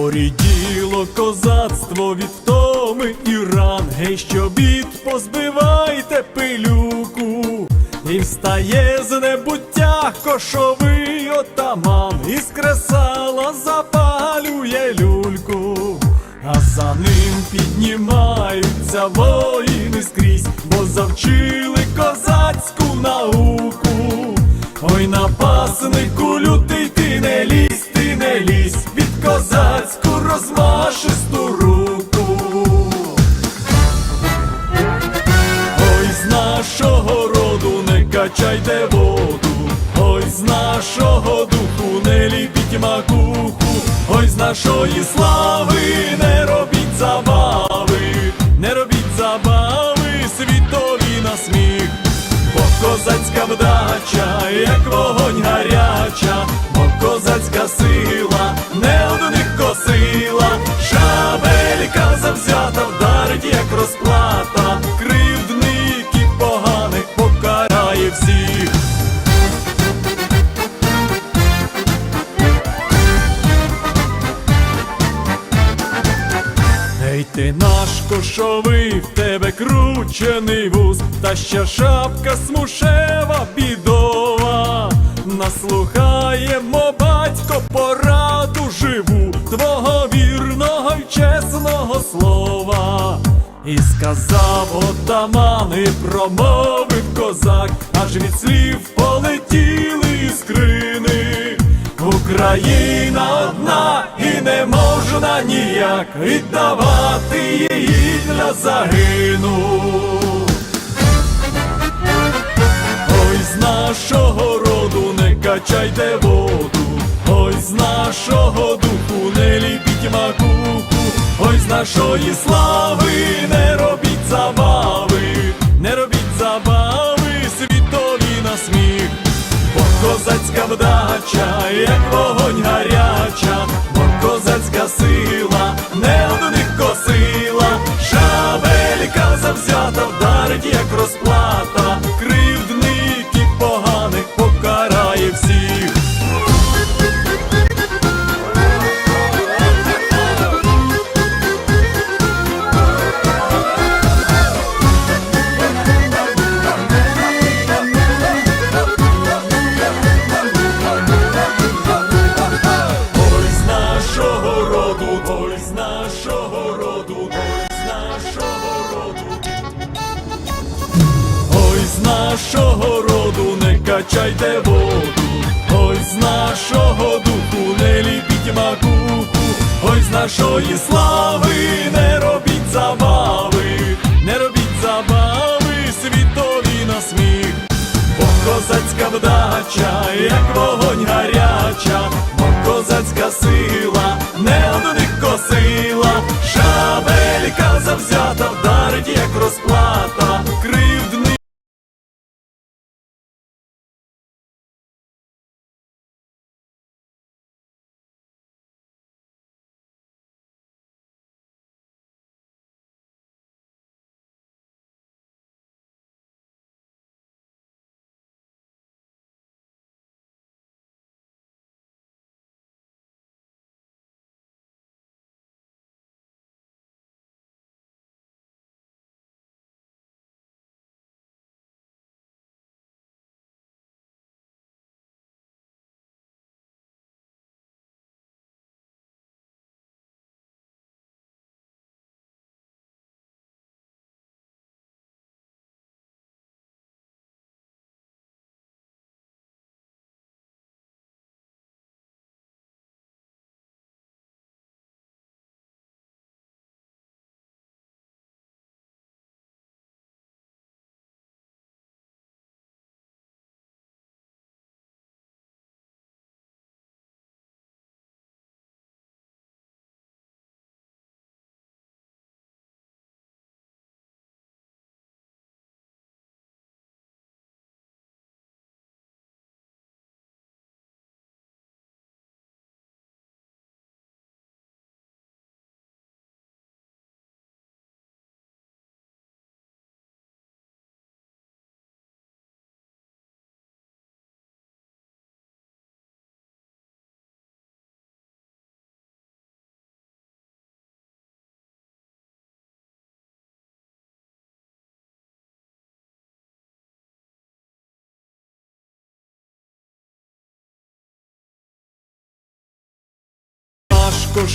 Поріділо козацтво від втоми і ран, гей, що бід позбивайте пилюку, і встає з небуття кошовий отаман, із кресала запалює люльку, а за ним піднімаються воїни скрізь, бо завчили козацьку науку. Ой, напаснику лютий ти не качайте воду, ой, з нашого духу не ліпіть макуху, ой, з нашої слави не робіть забави, не робіть забави, світові на сміх. Бо козацька вдача, як вогонь наш кошовий, в тебе кручений вуз, та ще шапка смушева бідова. Наслухаємо, батько, пораду живу, твого вірного й чесного слова. І сказав отаман, і промовив козак, аж від слів полетіли іскрини. Україна одна і не можна ніяк віддавати її для загину. Ой, з нашого роду не качайте воду, ой, з нашого духу не ліпіть макуху, ой, з нашої слави не робіть забави, не робіть забави, світові на сміх. Бо козацька вдача, як вогонь гаряча, бо козацька сила вдарить, як розплата, нашого роду не качайте воду, ой, з нашого духу не ліпіть макуху, ой, з нашої слави не робіть забави, не робіть забави, світові на сміх. Бо козацька вдача, як вогонь гаряча, важко,